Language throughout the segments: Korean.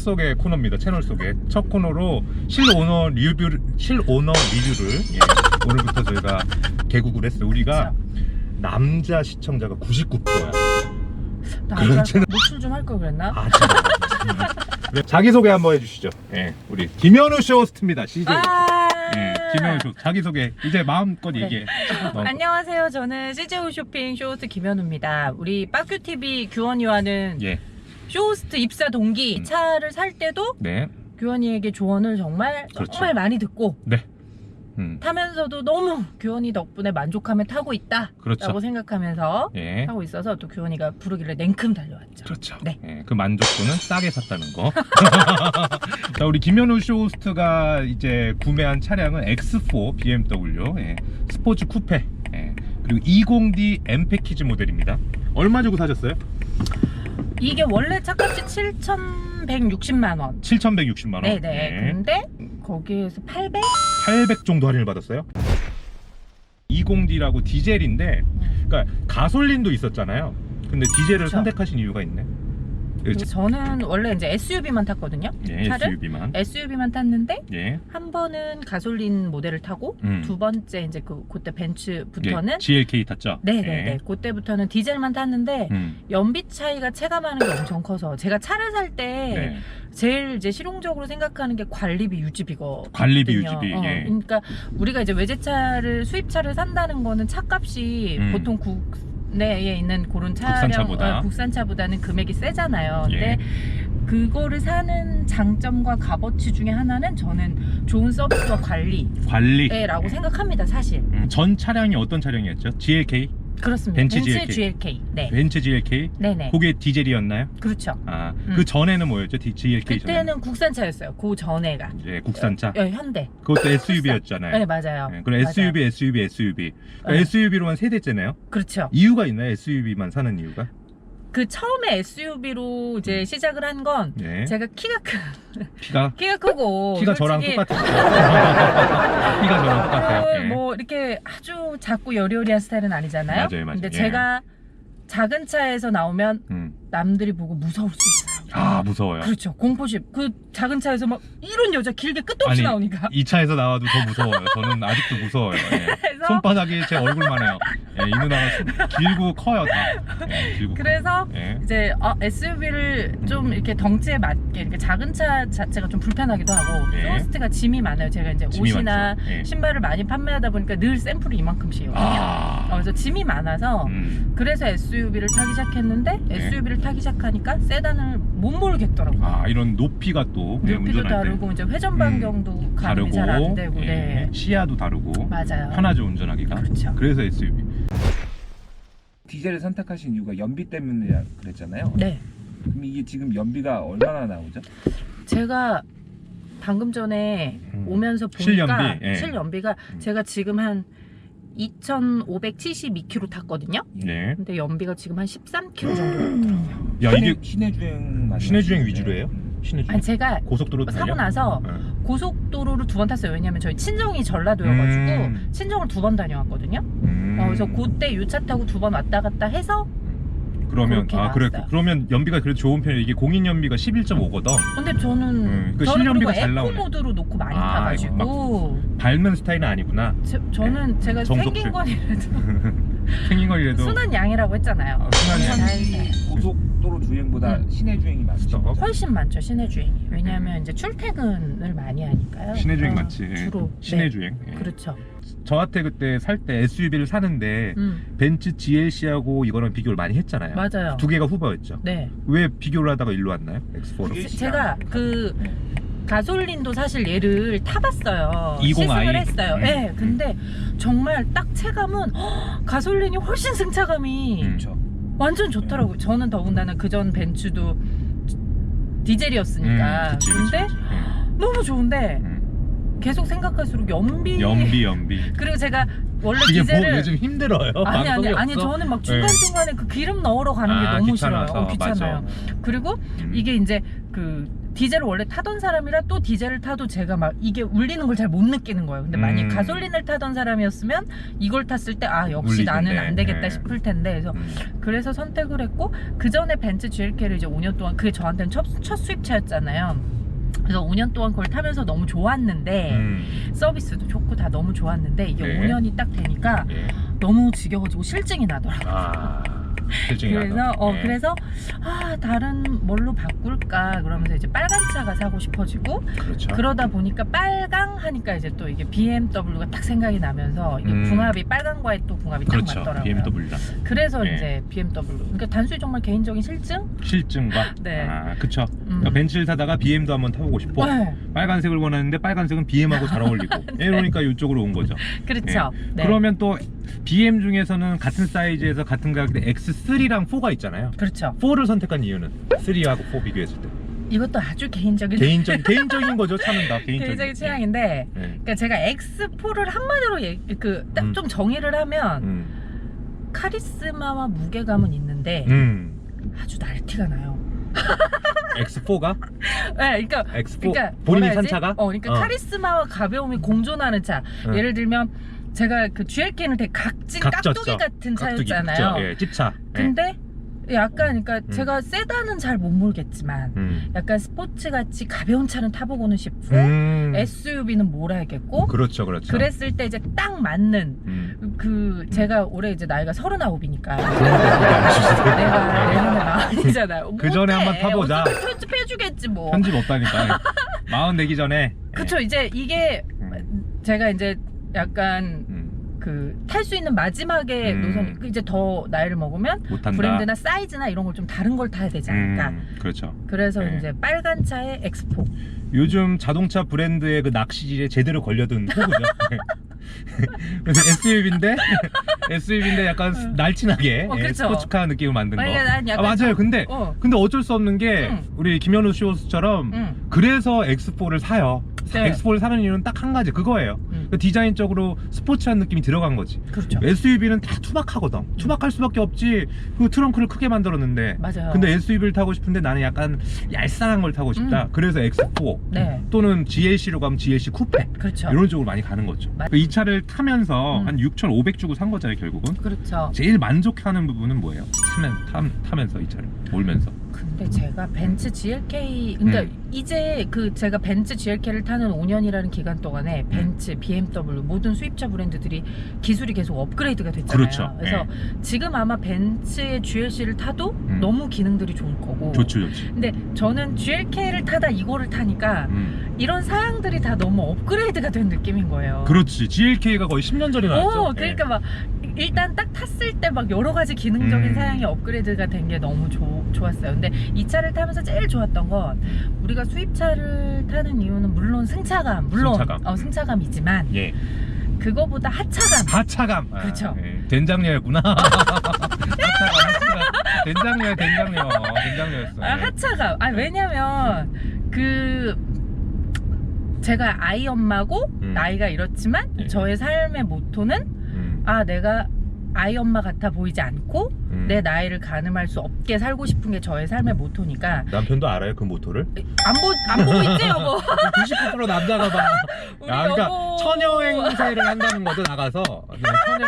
속의 코너입니다. 채널 속의 첫 코너로 실오너 리뷰를 실오너 리뷰를 예, 오늘부터 저희가 개국을 했어요. 우리가 남자 시청자가 99%야. 나 그런 아까 채널- 노출 좀 할 걸 그랬나? 아, 진짜. 네, 자기 소개 한번 해주시죠. 예, 우리 김현우 쇼 호스트입니다. CJ. 아, 예, 김현우 쇼 자기 소개 이제 마음껏 네. 얘기해. 어, 안녕하세요. 저는 CJO 쇼핑 쇼호스트 김현우입니다. 우리 빠큐TV 규원이와는 예, 쇼호스트 입사 동기 음. 차를 살 때도 네, 규원이에게 조언을 정말 그렇죠. 정말 많이 듣고 네. 음, 타면서도 너무 규원이 덕분에 만족하며 타고 있다라고 그렇죠. 생각하면서 예. 타고 있어서 또 규원이가 부르길래 냉큼 달려왔죠. 그렇죠. 네. 예, 그 만족도는 싸게 샀다는 거. 자, 우리 김현우 쇼호스트가 이제 구매한 차량은 X4 BMW 예, 스포츠 쿠페 예, 그리고 20D M 패키지 모델입니다. 얼마 주고 사셨어요? 이게 원래 차값이 7,160만 원. 7,160만 원. 네네. 예. 근데 거기에서 800? 800 정도 할인을 받았어요. 20D라고 디젤인데, 그러니까 가솔린도 있었잖아요. 근데 디젤을 그쵸. 선택하신 이유가 있네. 저는 원래 이제 SUV만 탔거든요. 예, 차를? SUV만. SUV만 탔는데 예. 한 번은 가솔린 모델을 타고 음. 두 번째 이제 그 그때 벤츠부터는 예, GLK 탔죠. 네 네 네 그때부터는 디젤만 탔는데 음. 연비 차이가 체감하는 게 엄청 커서 제가 차를 살때 네. 제일 이제 실용적으로 생각하는 게 관리비 유지비거 관리비 유지비. 어, 예. 그러니까 우리가 이제 외제차를 수입차를 산다는 거는 차값이 음. 보통 국 내에 있는 그런 차량 국산차보다. 어, 국산차보다는 금액이 세잖아요. 예. 근데 그거를 사는 장점과 값어치 중에 하나는 저는 좋은 서비스와 관리라고 관리. 생각합니다. 사실 음, 전 차량이 어떤 차량이었죠? GLK? 그렇습니다. 벤츠 벤츠 GLK. GLK. 네, 벤츠 GLK? 네네. 그게 디젤이었나요? 그렇죠. 아, 음. 그 전에는 뭐였죠? 디- GLK 전에는? 그때는 국산차였어요. 그 전에가. 예, 국산차. 어, 현대. 그것도 SUV였잖아요. 네 맞아요. 예, 그럼 SUV, SUV, SUV. 그러니까 네. SUV로만 세 대째네요. 그렇죠. 이유가 있나요? SUV만 사는 이유가? 그 처음에 SUV로 이제 시작을 한건 예. 제가 키가 큰 키가 키가 크고 키가 저랑 솔직히 똑같아요. 키가 저랑 똑같아요. 그 예. 뭐 이렇게 아주 작고 여리여리한 스타일은 아니잖아요. 맞아요, 맞아요. 근데 예. 제가 작은 차에서 나오면 음. 남들이 보고 무서울 수 있어요. 아 무서워요. 그렇죠. 공포심. 그 작은 차에서 막 이런 여자 길게 끝도 없이 아니, 나오니까. 이 차에서 나와도 더 무서워요. 저는 아직도 무서워요. 예. 그래서 손바닥이 제 얼굴만 해요. 예, 이 누나가 손- 길고 커요 다. 예, 길고 그래서 커요. 예. 이제 어, SUV를 좀 이렇게 덩치에 맞게 이렇게 작은 차 자체가 좀 불편하기도 하고 네. 소스트가 짐이 많아요. 제가 이제 짐이 옷이나 많죠. 예. 신발을 많이 판매하다 보니까 늘 샘플이 이만큼씩이거든요. 아. 어, 그래서 짐이 많아서 음. 그래서 SUV를 타기 시작했는데 네. SUV를 타기 시작하니까 세단을 못 몰겠더라고요. 아 이런 높이가 또 예, 높이도 운전할 때 다르고 이제 회전 반경도 가늠이 다르고 잘안 되고 예, 네. 시야도 다르고 맞아요. 편하죠 운전하기가. 그렇죠. 그래서 SUV. 디젤을 선택하신 이유가 연비 때문이라 그랬잖아요. 네. 그럼 이게 지금 연비가 얼마나 나오죠? 제가 방금 전에 음. 오면서 보니까 실연비, 예. 실연비가 음. 제가 지금 한 2,572km 탔거든요. 네. 근데 연비가 지금 한 13km 정도 나더라고요. 야 이게 시내 주행 맞나요? 시내 주행 위주로 해요? 시내 주행. 아니 제가 고속도로 사고 달려? 나서 예. 고속도로를 두 번 탔어요. 왜냐면 저희 친정이 전라도여가지고 음. 친정을 두 번 다녀왔거든요. 음. 어, 그래서 그때 유차 타고 두 번 왔다 갔다 해서 그러면 그렇게 아 그래 나왔어요. 그러면 연비가 그래도 좋은 편이에요. 이게 공인 연비가 11.5거든. 근데 저는 음, 그 저는 실연비가 그리고 잘 에코 나오네. 모드로 놓고 많이 아, 타가지고 밟는 스타일은 아니구나. 제- 저는 제가 정속주. 생긴 거이라도 생긴 건 이래도 순한 양이라고 했잖아요. 아, 순한 양. 네. 고속 도로 주행보다 음. 시내 주행이 많죠. 훨씬 많죠 시내 주행이. 왜냐하면 이제 출퇴근을 많이 하니까요. 시내 주행 어, 맞지. 예. 주로 시내 네. 주행. 예. 그렇죠. 저한테 그때 살 때 SUV를 사는데 음 벤츠 GLC하고 이거랑 비교를 많이 했잖아요. 맞아요. 두 개가 후보였죠. 네. 왜 비교를 하다가 일로 왔나요? X4로. 그게- 제가 그 가솔린도 사실 얘를 타봤어요. 20i? 시승을 했어요. 음. 네, 근데 정말 딱 체감은 헉, 가솔린이 훨씬 승차감이 음. 완전 좋더라고요. 저는 더군다나 그전 벤츠도 디젤이었으니까. 음, 그치, 그치, 근데 그치. 너무 좋은데 음. 계속 생각할수록 연비. 연비 연비. 그리고 제가 원래 이게 뭐 디젤을 요즘 힘들어요. 아니 아니 방송이 아니 없어? 저는 막 중간 중간에 그 기름 넣으러 가는 게 아, 너무 귀찮아서, 싫어요. 어, 귀찮아요. 맞아. 그리고 음. 이게 이제 그 디젤을 원래 타던 사람이라 또 디젤을 타도 제가 막 이게 울리는 걸 잘 못 느끼는 거예요. 근데 만약 음. 가솔린을 타던 사람이었으면 이걸 탔을 때 아 역시 울릴 나는. 안 되겠다 네. 싶을 텐데 그래서 음. 그래서 선택을 했고 그 전에 벤츠 GLK를 이제 5년 동안 그게 저한테는 첫, 첫 수입차였잖아요. 그래서 5년 동안 그걸 타면서 너무 좋았는데 음. 서비스도 좋고 다 너무 좋았는데 이게 네. 5년이 딱 되니까 예. 너무 지겨워지고 실증이 나더라고요. 아. 그래서. 어 예. 그래서 아 다른 뭘로 바꿀까 그러면서 이제 빨간 차가 사고 싶어지고 그렇죠. 그러다 보니까 빨강 하니까 이제 또 이게 BMW가 딱 생각이 나면서 이게 음. 궁합이 빨강과의 또 궁합이 딱 그렇죠. 맞더라고요. BMW다. 그래서 예. 이제 BMW. 그러니까 단순히 정말 개인적인 실증? 실증과. 네. 아, 그쵸. 음. 그러니까 벤츠를 타다가 BM도 한번 타보고 싶고 네, 빨간색을 원하는데 빨간색은 BM하고 잘 어울리고 이러니까 이쪽으로 온 거죠. 그렇죠. 네. 그러면 또 BM 중에서는 같은 사이즈에서 같은 가격대 X3랑 4가 있잖아요. 그렇죠. 4를 선택한 이유는 3하고 4 비교했을 때 이것도 아주 개인적인 개인적 개인적인 거죠 차는 다 개인적인, 개인적인 취향인데 예. 예. 그러니까 제가 X4를 한마디로 그딱 음. 좀 정의를 하면 음. 카리스마와 무게감은 있는데 음. 아주 날티가 나요. X4가 네, 그러니까 X4 그러니까 본인이 산? 차가 어, 그러니까 어. 카리스마와 가벼움이 공존하는 차. 응. 예를 들면 제가 그 GLK는 되게 각진 각졌죠. 깍두기 같은 깍두기 차였잖아요. 그쵸? 예, 찝차. 예. 근데 약간 그러니까 제가 세단은 잘 못 몰겠지만 음. 약간 스포츠 같이 가벼운 차는 타보고는 싶고 음. SUV는 뭘 알겠고 그렇죠, 그렇죠. 그랬을 때 이제 딱 맞는 음. 그 제가 올해 이제 나이가 서른아홉이니까 보지 내가? 내년에 마흔이잖아요. 그 전에 한번 타보자. 편집해주겠지 뭐. 편집 없다니까. 마흔 되기 전에. 그쵸 이제 이게 음. 제가 이제 약간 음. 그 탈 수 있는 마지막에 음. 노선 그 이제 더 나이를 먹으면 못한다. 브랜드나 사이즈나 이런 걸 좀 다른 걸 타야 되지 않을까. 음, 그렇죠. 그래서 네. 이제 빨간 차에 엑스포. 요즘 자동차 브랜드의 그 낚시질에 제대로 걸려든 호구죠. 그래서 SUV인데 SUV인데 약간 응. 날씬하게 어, 예, 그쵸. 스포츠카 느낌을 만든 거. 난 아, 약간 맞아요. 근데 어. 근데 어쩔 수 없는 게 응. 우리 김현우 쇼스처럼 응. 그래서 X4를 사요. 네. X4를 사는 이유는 딱 한 가지 그거예요. 응. 그 디자인적으로 스포츠한 느낌이 들어간 거지. 그렇죠. SUV는 다 투박하거든. 투박할 수밖에 없지. 그 트렁크를 크게 만들었는데. 맞아요. 근데 SUV를 타고 싶은데 나는 약간 얄쌍한 걸 타고 싶다. 음. 그래서 X4 네. 또는 GLC로 가면 GLC 쿠페 그렇죠. 이런 쪽으로 많이 가는 거죠. 맞- 이 차를 타면서 음. 한 6,500 주고 산 거잖아요, 결국은. 그렇죠. 제일 만족하는 부분은 뭐예요? 타면, 타, 타면서 이 차를 몰면서. 근데 제가 벤츠 GLK 그러니까 음. 이제 그 제가 벤츠 GLK를 타는 5년이라는 기간 동안에 벤츠, BMW 모든 수입차 브랜드들이 기술이 계속 업그레이드가 됐잖아요. 그렇죠. 래서 지금 아마 벤츠의 GLC를 타도 음. 너무 기능들이 좋을 거고. 좋죠, 좋지. 근데 저는 GLK를 타다 이거를 타니까 음. 이런 사양들이 다 너무 업그레이드가 된 느낌인 거예요. 그렇지. GLK가 거의 10년 전에 나왔죠. 어, 그러니까 막 일단 딱 탔을 때 막 여러 가지 기능적인 음. 사양이 업그레이드가 된 게 너무 좋- 좋았어요. 근데 이 차를 타면서 제일 좋았던 건 우리가 수입차를 타는 이유는 물론 승차감, 물론 승차감. 어, 승차감이지만 예. 예. 그거보다 하차감. 하차감. 아, 그렇죠. 예. 된장녀였구나. 하차감, 하차감. 된장녀야, 된장녀. 된장녀였어. 아, 예. 하차감. 아 왜냐면 그 제가 아이 엄마고 음. 나이가 이렇지만 예. 저의 삶의 모토는 음, 아 내가 아이 엄마 같아 보이지 않고 음. 내 나이를 가늠할 수 없게 살고 싶은 게 저의 삶의 모토니까 남편도 알아요, 그 모토를? 안, 보, 안 보고 있지 여보 90% 남자가 봐. 우리 야, 그러니까 여보. 처녀 행세를 한다는 거죠, 나가서. 그냥 처녀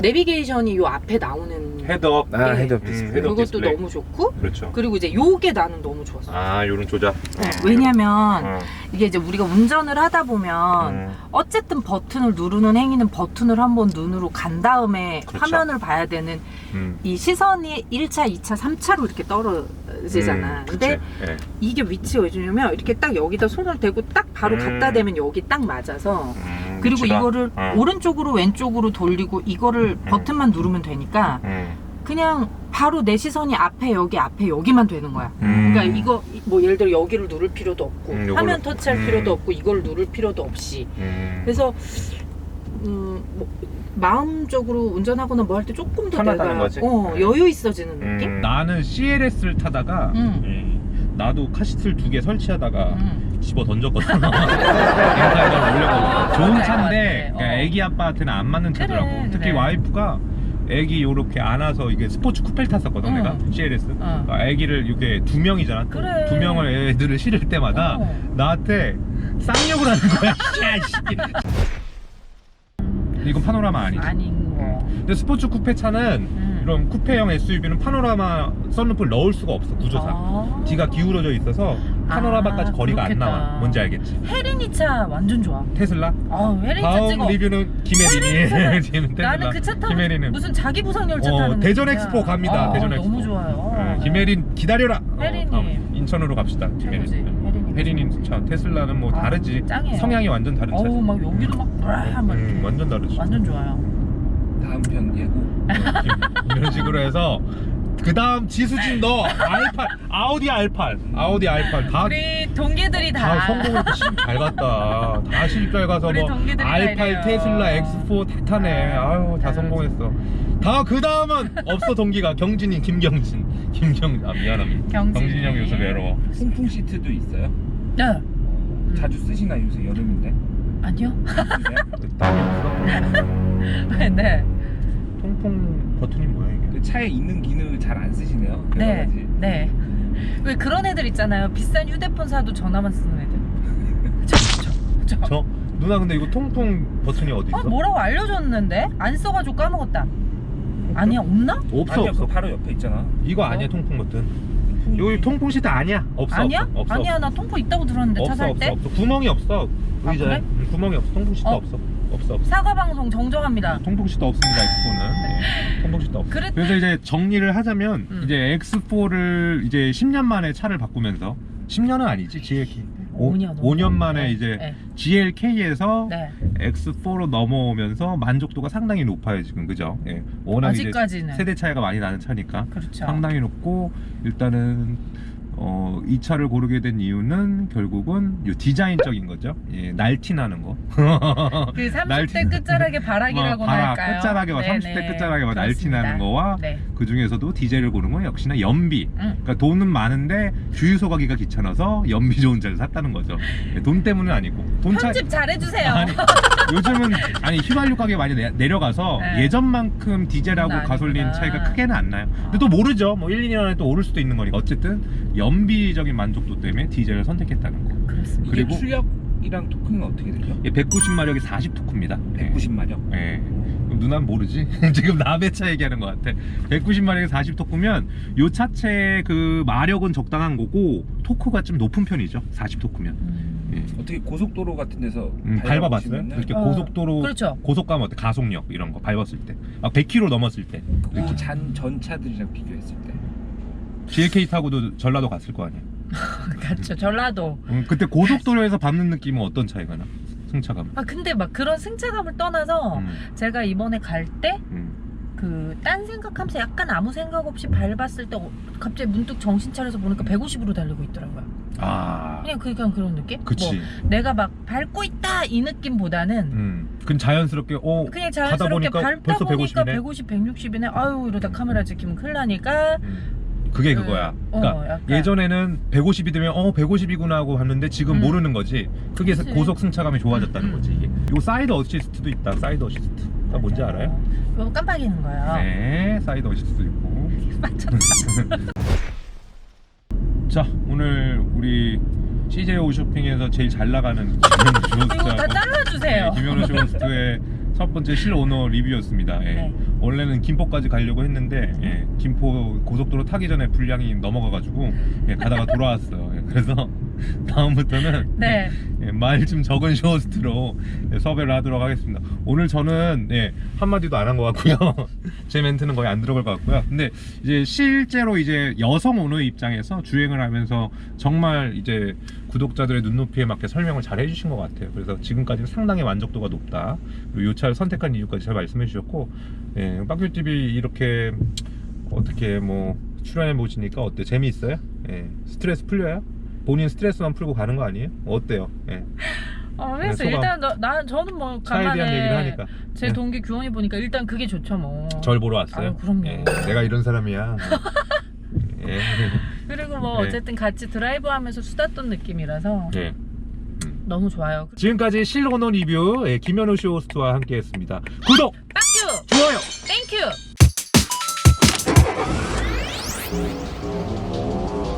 내비게이션이 요 앞에 나오는 헤드업. 아, 네. 헤드업 음, 디스플레이. 헤드업 그것도 디스플레이. 너무 좋고 그렇죠. 그리고 이제 요게 나는 너무 좋았어 아, 요런 조작. 네, 왜냐면 어, 이게 이제 우리가 운전을 하다 보면 음, 어쨌든 버튼을 누르는 행위는 버튼을 한번 눈으로 간 다음에 그렇죠. 화면을 봐야 되는 음. 이 시선이 1차, 2차, 3차로 이렇게 떨어지잖아. 음, 근데 그치. 예. 이게 위치가 왜 주냐면 이렇게 딱 여기다 손을 대고 딱 바로 음. 갖다 대면 여기 딱 맞아서 음, 그리고 위치가. 이거를 어. 오른쪽으로 왼쪽으로 돌리고 이거를 음. 버튼만 누르면 되니까 음. 그냥 바로 내 시선이 앞에 여기 앞에 여기만 되는 거야. 음. 그러니까 이거 뭐 예를 들어 여기를 누를 필요도 없고 음, 화면 터치할 음. 필요도 없고 이걸 누를 필요도 없이 음. 그래서 음, 뭐 마음적으로 운전하거나 뭐 할 때 조금 더 편하다는 내가 거지? 어, 네. 여유 있어지는 느낌? 음, 나는 CLS를 타다가 음. 예, 나도 카시트를 두 개 설치하다가 음. 집어 던졌거든. 렌탈을 올려가지고 좋은 맞아요, 차인데 맞아요. 그러니까 어. 애기 아빠한테는 안 맞는 차더라고. 특히 그래. 와이프가 애기 요렇게 안아서 이게 스포츠 쿠페를 탔었거든 응. 내가 CLS 어. 아, 애기를 이게 두 명이잖아 또. 그래. 두 명을 애들을 실을 때마다 어. 나한테 쌍욕을 하는 거야 야, 이 새끼. 이건 파노라마 아니지 아닌 거. 근데 스포츠 쿠페 차는 음. 이런 쿠페형 SUV는 파노라마 썬루프를 넣을 수가 없어 구조상 아. 뒤가 기울어져 있어서 파노라마까지 아, 거리가 그렇겠다. 안 나와 뭔지 알겠지 혜린이 차 완전 좋아. 테슬라 아, 혜린이 차 다음 찍어. 리뷰는 김혜린이 지금 테슬라 나는 그 차 타고 김혜린은 무슨 자기 부상 열차 어, 타는 대전 느낌이야. 엑스포 갑니다, 아, 대전 너무 엑스포. 좋아요. 네, 김혜린 기다려라 혜린이. 어, 다음 인천으로 갑시다 김혜린 최고지. 혜린이. 혜린이 진짜 테슬라는 뭐 아, 다르지 짱이에요. 성향이 완전 다른 차지 어우 막 여기도 막 브라 막 이렇게. 음, 완전 다르지 완전 좋아요. 다음 편 예고. 이런 식으로 해서 그 다음 지수진 너 R8 아우디 R8 아우디 R8 다, 우리 동기들이 다 다, 성공했고 시잘 갔다 다 시집 잘 가서 우리 뭐 동기들이 다 R8 이래요. 테슬라 X4 다 타네 아유 다 아, 성공했어 다 그 다음은 없어 동기가 경진이 김경진 김경 아 미안합니다 경진. 경진이 형 요새 외로워 통풍 시트도 있어요. 네. 어, 자주 쓰시나요 요새 여름인데? 아니요. 쓰세요? 땀이 없어 네. 통풍 버튼이 뭐야 이게 차에 있는 기능을 잘 안 쓰시네요. 여러 네. 가지. 네. 왜 그런 애들 있잖아요. 비싼 휴대폰 사도 전화만 쓰는 애들. 저, 저, 저. 저 누나 근데 이거 통풍 버튼이 어디 있어? 어, 뭐라고 알려줬는데 안 써가지고 까먹었다. 아니야 없나? 없어 아니야 없어 그 바로 옆에 있잖아. 이거 아니야 통풍 버튼 여기 통풍 시트 아니야 없어 아니야? 없어 없어 아니야 나 통포 있다고 들었는데 차 없어 살 없어 때. 없어 구멍이 없어 아, 의자에 그래? 응, 구멍이 없어 통풍 시트 어. 없어 없어 없어 사과 방송 정정합니다. 통풍 시트 없습니다 X4는 네, 통풍 시트 없어 그래- 그래서 이제 정리를 하자면 음. 이제 X4를 이제 10년 만에 차를 바꾸면서 10년은 아니지 GLK 5년. 5년 만에 네, 이제 네. GLK에서 네. X4로 넘어오면서 만족도가 상당히 높아요 지금 그죠? 예. 워낙 이제 아직까지는. 세대 차이가 많이 나는 차니까 그렇죠. 상당히 높고 일단은 어, 이 차를 고르게 된 이유는 결국은 요 디자인적인 거죠. 예, 날티나는 거. 그 30대 날티- 끝자락의 바락이라고나 뭐, 바락, 할까요? 끝자락에와 네네, 30대 끝자락에와 그렇습니다. 날티나는 거와 네. 그 중에서도 디젤을 고른 건 역시나 연비. 응. 그러니까 돈은 많은데 주유소 가기가 귀찮아서 연비 좋은 차를 샀다는 거죠. 예, 돈 때문은 아니고. 돈 차. 편집 잘해주세요. 아니, 요즘은 아니 휘발유 가격이 많이 내, 내려가서 네. 예전만큼 디젤하고. 가솔린 차이가 크게는 안 나요. 근데 또 모르죠. 뭐 1, 2년 안에 또 오를 수도 있는 거니까. 어쨌든 연 비적인 만족도 때문에 디젤을 선택했다는 거. 그렇습니다. 이게 그리고- 출력이랑 토크는 어떻게 되죠? 190마력이 40토크입니다. 190마력. 예. 그럼 누나는 모르지? 지금 남의 차 얘기하는 것 같아. 190마력에 40토크면 요 차체의 그 마력은 적당한 거고 토크가 좀 높은 편이죠. 40토크면. 음. 예. 어떻게 고속도로 같은 데서 음, 밟아봤어요? 밟아보시면은 이렇게 어, 고속도로 그렇죠. 고속감 어때? 가속력 이런 거 밟았을 때. 막 100km 넘었을 때. 그 잔, 전 차들이랑 비교했을 때 GLK 타고도 전라도 갔을 거 아니야. 그렇죠. 전라도. 음, 그때 고속도로에서 밟는 느낌은 어떤 차이가 나? 승차감. 아 근데 막 그런 승차감을 떠나서 음, 제가 이번에 갈때그 음. 딴 생각하면서 약간 아무 생각 없이 밟았을 때 어, 갑자기 문득 정신 차려서 보니까 150으로 달리고 있더라고요. 아, 그냥 그- 그냥 그런 느낌? 그치. 뭐 내가 막 밟고 있다 이 느낌보다는 음, 그냥 자연스럽게 어 그냥 자연스럽게 보니까 밟다 벌써 보니까 150이네. 150, 160이네. 아유 이러다 카메라 찍히면 큰일 나니까. 음, 그게 그, 그거야. 어, 그러니까 약간. 예전에는 150이 되면 어 150이구나 하고 봤는데 지금 음. 모르는 거지. 그게 그치. 고속 승차감이 좋아졌다는 음, 음. 거지. 이게. 요 사이드 어시스트도 있다. 사이드 어시스트. 가 뭔지 알아요? 이거 깜빡이는 거예요. 네, 사이드 어시스트도 있고. 맞췄다. 자, 오늘 우리 CJ 오쇼핑에서 제일 잘 나가는 김현우 이거 다 잘라주세요. 네, 김현우 쇼호스트의 첫 번째 실 오너 리뷰였습니다. 예. 네. 원래는 김포까지 가려고 했는데 예, 김포 고속도로 타기 전에 분량이 넘어가가지고 예, 가다가 돌아왔어요. 예, 그래서 다음부터는 네. 예, 말좀 적은 쇼호스트로 예, 섭외를 하도록 하겠습니다. 오늘 저는 예, 한마디도 안 한 것 같고요. 제 멘트는 거의 안 들어갈 것 같고요. 근데 이제 실제로 이제 여성 오너의 입장에서 주행을 하면서 정말 이제 구독자들의 눈높이에 맞게 설명을 잘 해주신 것 같아요. 그래서 지금까지는 상당히 만족도가 높다. 그리고 이 차를 선택한 이유까지 잘 말씀해 주셨고, 예, 빵큐TV 이렇게 어떻게 뭐 출연해 보시니까 어때? 재미있어요? 예, 스트레스 풀려요? 본인 스트레스만 풀고 가는 거 아니에요? 어때요? 예. 어, 그래서 네. 일단 너, 나 저는 뭐 차에 대한 얘기를 간만에 하니까 제 네. 동기 규원이 보니까 일단 그게 좋죠 뭐. 절 보러 왔어요. 아유, 그럼요. 예, 내가 이런 사람이야. 예. 뭐 네. 어쨌든 같이 드라이브하면서 수다 떤 느낌이라서 네. 너무 좋아요. 그 지금까지 실로논 리뷰 예, 김현우 쇼 호스트와 함께했습니다. 구독, 땡큐, 좋아요, 땡큐.